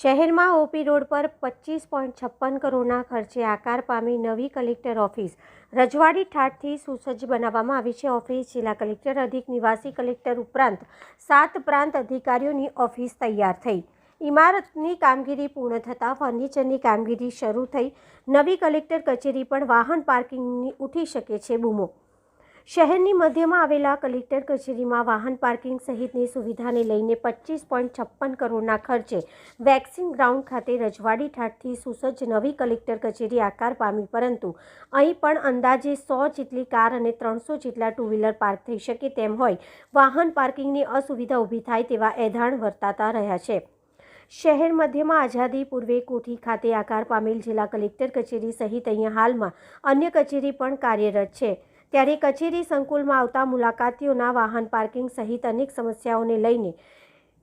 શહેરમાં OP road પર પચીસ પોઈન્ટ છપ્પન કરોડના ખર્ચે આકાર પામી નવી કલેક્ટર ઓફિસ. રજવાડી ઠાઠથી સુસજ્જ બનાવવામાં આવી છે ઓફિસ, જિલ્લા કલેક્ટર અધિક, નિવાસી કલેક્ટર ઉપરાંત સાત પ્રાંત અધિકારીઓની ઓફિસ તૈયાર થઈ. ઇમારતની કામગીરી પૂર્ણ થતાં ફર્નિચરની કામગીરી શરૂ થઈ. નવી કલેક્ટર કચેરી પણ વાહન પાર્કિંગની ઉઠી શકે છે બૂમો. શહેરની મધ્યમાં આવેલા કલેક્ટર કચેરીમાં વાહન પાર્કિંગ સહિતની સુવિધાને લઈને પચીસ પોઈન્ટ છપ્પન કરોડના ખર્ચે વેક્સિન ગ્રાઉન્ડ ખાતે રજવાડી ઠાઠથી સુસજ્જ નવી કલેક્ટર કચેરી આકાર પામી, પરંતુ અહીં પણ અંદાજે સો જેટલી કાર અને ત્રણસો જેટલા ટુ વ્હીલર પાર્ક થઈ શકે તેમ હોય. વાહન પાર્કિંગની અસુવિધા ઊભી થાય તેવા એધાણ વર્તાતા રહ્યા છે. શહેર મધ્યમાં આઝાદી પૂર્વે કોઠી ખાતે આકાર પામેલ જિલ્લા કલેક્ટર કચેરી સહિત અહીંયા હાલમાં અન્ય કચેરી પણ કાર્યરત છે. ત્યારે કચેરી સંકુલમાં આવતા મુલાકાતીઓના વાહન પાર્કિંગ સહિત અનેક સમસ્યાઓને લઈને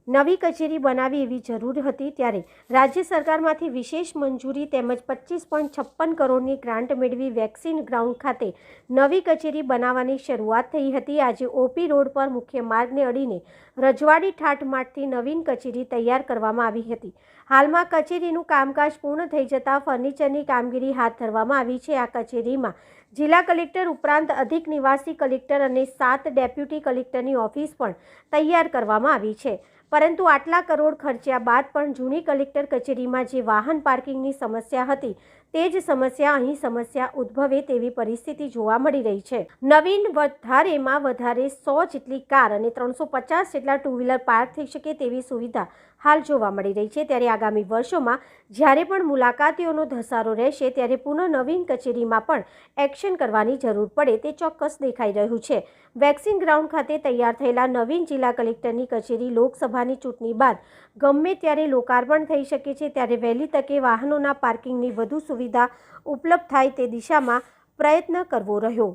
નવી કચેરી બનાવી એવી જરૂર હતી ત્યારે રાજ્ય સરકારમાંથી વિશેષ મંજૂરી તેમજ પચીસ પોઈન્ટ છપ્પન કરોડની ગ્રાન્ટ મેળવી વેક્સિન ગ્રાઉન્ડ ખાતે નવી કચેરી બનાવવાની શરૂઆત થઈ હતી. આજે ઓપી રોડ પર મુખ્ય માર્ગને અડીને રજવાડી ઠાઠમાઠથી નવીન કચેરી તૈયાર કરવામાં આવી હતી. હાલમાં કચેરીનું કામકાજ પૂર્ણ થઈ જતાં ફર્નિચરની કામગીરી હાથ ધરવામાં આવી છે. આ કચેરીમાં જિલ્લા કલેક્ટર ઉપરાંત અધિક નિવાસી કલેક્ટર અને સાત ડેપ્યુટી કલેક્ટરની ઓફિસ પણ તૈયાર કરવામાં આવી છે. પરંતુ આટલા કરોડ ખર્ચ્યા બાદ પણ જૂની કલેક્ટર કચેરીમાં જે વાહન પાર્કિંગની સમસ્યા હતી, તે જ સમસ્યા અહીં સમસ્યા ઉદ્ભવે તેવી પરિસ્થિતિ જોવા મળી રહી છે. નવીન વધારેમાં વધારે સો જેટલી કાર અને ત્રણસો પચાસ જેટલા ટુ વ્હીલર પાર્ક થઈ શકે તેવી સુવિધા હાલ જોવા મળી રહી છે. ત્યારે આગામી વર્ષોમાં જ્યારે પણ મુલાકાતીઓનો ધસારો રહેશે, ત્યારે પુનઃ નવીન કચેરીમાં પણ એક્શન કરવાની જરૂર પડે તે ચોક્કસ દેખાઈ રહ્યું છે. વેક્સિન ગ્રાઉન્ડ ખાતે તૈયાર થયેલા નવીન જિલ્લા કલેક્ટરની કચેરી લોકસભાની ચૂંટણી બાદ ગમે ત્યારે લોકાર્પણ થઈ શકે છે, ત્યારે વહેલી તકે વાહનોના પાર્કિંગની વધુ સુવિધા ઉપલબ્ધ થાય તે દિશામાં પ્રયત્ન કરવો રહ્યો.